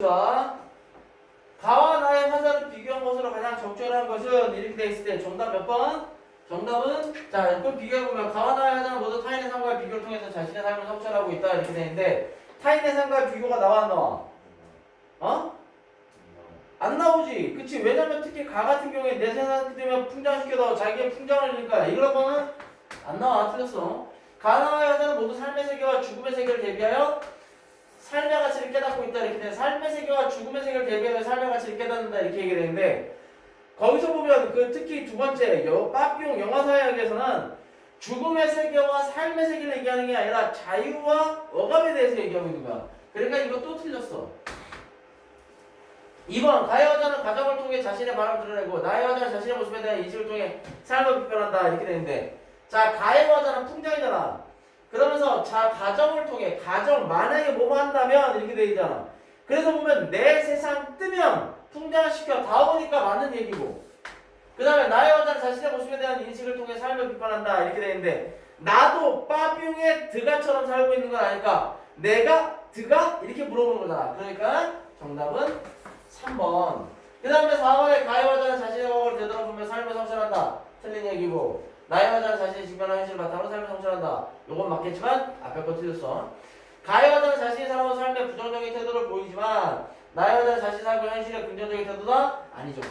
자, 가와 나의 화자를 비교한 것으로 가장 적절한 것은 이렇게 돼 있을 때 정답 몇 번? 정답은 자, 그럼 비교해 보면 가와 나의 화자는 모두 타인의 삶과의 비교를 통해서 자신의 삶을 성찰하고 있다 이렇게 돼 있는데 타인의 삶과의 비교가 나와 안 나와? 어? 안 나오지. 그치? 왜냐면 특히 가 같은 경우에 내 생각 때문에 풍장시켜서 자기의 풍장을 하니까 이런 거는 안 나와. 틀렸어. 가나와 여자는 모두 삶의 세계와 죽음의 세계를 대비하여 삶의 가치를 깨닫고 있다 이렇게 돼. 삶의 세계와 죽음의 세계를 대비하여 삶의 가치를 깨닫는다 이렇게 얘기되는데 거기서 보면 그 특히 두 번째 여, 빠삐용 영화사역에서는 죽음의 세계와 삶의 세계를 얘기하는 게 아니라 자유와 억압에 대해서 얘기하고 있는 거야. 그러니까 이거 또 틀렸어. 2번 가해 여자는 가정을 통해 자신의 바람을 드러내고 나의 여자는 자신의 모습에 대한 인식을 통해 삶을 비판한다 이렇게 되는데 자 가해 여자는 풍장이잖아 그러면서 자 가정을 통해 가정 만약에 뭐뭐 한다면 이렇게 돼 있잖아 그래서 보면 내 세상 뜨면 풍장시켜 다 오니까 맞는 얘기고 그 다음에 나의 여자는 자신의 모습에 대한 인식을 통해 삶을 비판한다 이렇게 돼 있는데 나도 빠뷝의 드가처럼 살고 있는 건 아니까 내가 드가 이렇게 물어보는 거잖아 그러니까 정답은 3번. 그 다음에 4번에 가해 화자는 자신의 과거를 되돌아보며 삶을 성찰한다. 틀린 얘기고. 나의 화자는 자신의 직면한 현실을 바탕으로 삶을 성찰한다. 요건 맞겠지만 앞에 거 틀렸어. 가해 화자는 자신이 살아온 삶의 부정적인 태도를 보이지만 나의 화자는 자신이 살고 현실의 긍정적인 태도다? 아니죠.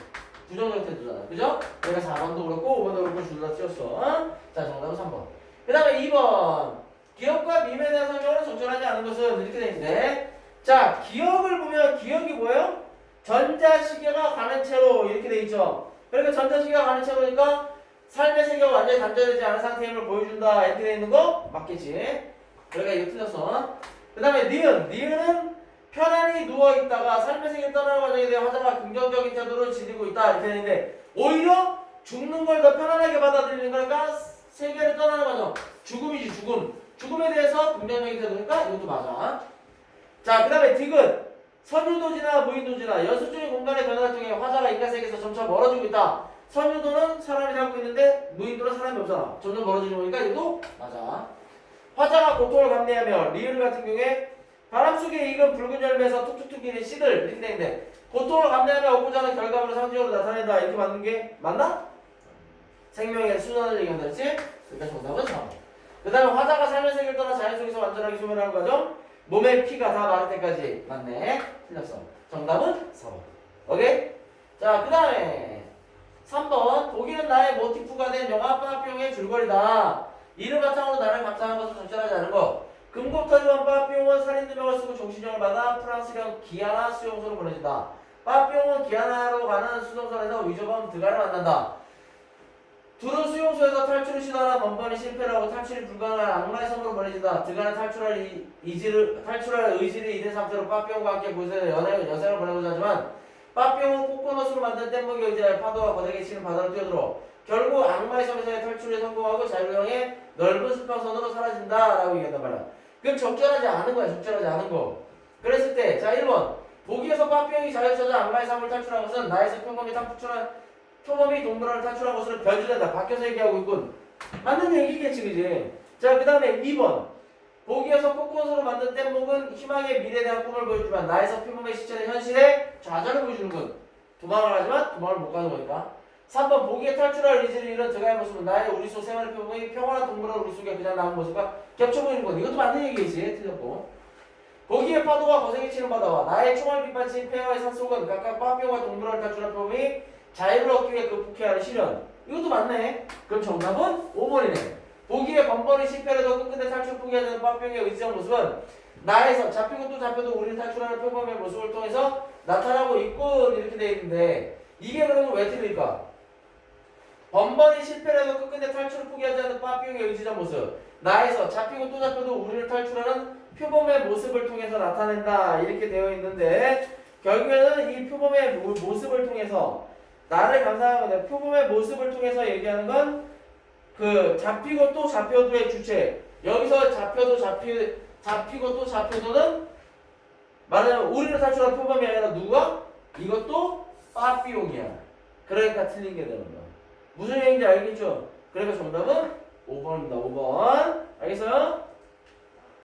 부정적인 태도잖아. 그죠? 내가 4번도 그렇고 5번도 그렇고 둘다 틀렸어. 어? 자 정답은 3번. 그 다음에 2번. 기억과 밈에 대한 설명을 적절하지 않은 것은 이렇게 돼 있는데 자 기억을 보면 기억이 뭐예요? 전자시계가 가는 채로 이렇게 돼 있죠. 그러니까 전자시계가 가는 채로니까 삶의 세계가 완전히 단절되지 않은 상태임을 보여준다 돼 있는 거 맞겠지? 그러니까 이거 틀렸어. 그 다음에 니은 니은은 편안히 누워 있다가 삶의 세계 떠나는 과정에 대해 화자가 긍정적인 태도를 지니고 있다 이렇게 되는데 오히려 죽는 걸 더 편안하게 받아들이는 거니까 세계를 떠나는 과정 죽음이지 죽음 죽음에 대해서 긍정적인 태도니까 이것도 맞아. 자 그 다음에 디귿 선유도지나 무인도지나 연습적인 공간의 변화를 통해 화자가 인간 세계에서 점차 멀어지고 있다. 선유도는 사람이 살고 있는데 무인도는 사람이 없잖아. 점점 멀어지는 거니까 이것도 맞아. 화자가 고통을 감내하며 리을 같은 경우에 바람 속에 익은 붉은 열매에서 툭툭 튀기는 씨들 되는데 고통을 감내하며 얻고자 하는 결과물을 상징으로 나타낸다 이렇게 맞는 게 맞나? 생명의 순환을 얘기한다 그렇지? 그러니까 정답은 4번. 그 다음에 화자가 삶의 세계를 떠나 자연 속에서 완전하게 소멸하는 과정 몸의 피가 다 마를 때까지 맞네 틀렸어 정답은 4번 오케이 자그 다음에 3번 독일은 나의 모티프가 된 영화 빠삐용의 줄거리다. 이를 바탕으로 나를 감상한 것을 적절하지 않은 것. 금곡터리원 빠삐용은 살인 누명을 쓰고 종신형을 받아 프랑스령 기아나 수용소로 보내진다. 빠삐용은 기아나로 가는 수송선에서 위조범 드가를 만난다. 둘은 수용소에서 탈출을 시도하나 번번이 실패를 하고 탈출이 불가능한 악마의 섬으로 보내진다. 드가는 탈출할 이, 의지를 탈출할 의지를 잃은 상태로 빠삐용과 함께 곳에 연애 여생을 보내고자 하지만 빠삐용은 코코넛으로 만든 뗏목에 의지하여 파도와 거대게 치는 바다로 뛰어들어 결국 악마의 섬에서의 탈출에 성공하고 향해 넓은 수평선으로 사라진다 라고 얘기한단 말이야. 그럼 적절하지 않은 거야. 적절하지 않은 거. 그랬을 때, 자 1번 보기에서 자유를 찾아 악마의 섬을 탈출한 것은 나에서 평범히 탈출한 표범이 동물원을 탈출한 것으로 변주된다. 바뀌어서 얘기하고 있군. 맞는 얘기겠지, 그지? 자, 그 다음에 2번. 보기에서 코코넛으로 만든 뗏목은 희망의 미래에 대한 꿈을 보여주지만 나에서 표범의 시체는 현실의 좌절을 보여주는군. 도망을 하지만 도망을 못 가는 거니까. 3번 보기에 탈출할 의지를 잃은 드가의 모습은 나의 우리 속 생활의 표범이 평온한 동물원 우리 속에 그냥 남은 모습과 겹쳐 보이는 건 이것도 맞는 얘기지. 틀렸고. 보기의 파도와 거세게 치는 바다와 나의 총알 빛받친 폐허의 산속은 각각 빠삐오와 동물원을 탈출한 표범이 자유를 얻기 위해 극복해야 하는 시련. 이것도 맞네. 그럼 정답은 5번이네. 보기에 번번이 실패를 해도 끝끝내 탈출 포기하는 빠병의 의지적 모습은 나에서 잡히고 또 잡혀도 우리를 탈출하는 표범의 모습을 통해서 나타나고 있군 이렇게 돼 있는데 이게 그러면 왜 틀릴까? 번번이 실패를 해도 끝끝내 탈출을 포기하지 않는 빠병의 의지적 모습. 나에서 잡히고 또 잡혀도 우리를 탈출하는 표범의 모습을 통해서 나타낸다. 이렇게 되어 있는데 결국에는 이 표범의 모- 모습을 통해서 나를 감상하는 표범의 모습을 통해서 얘기하는 건 그 잡히고 또 잡혀도의 주체. 여기서 잡혀도 잡히 잡히고 또 잡혀도는 말하자면 우리를 탈출한 표범이 아니라 누가? 이것도 빠삐용이야. 그러니까 틀린 게 되는 거야 무슨 얘기인지 알겠죠? 그러니까 정답은 5번입니다 5번 알겠어요?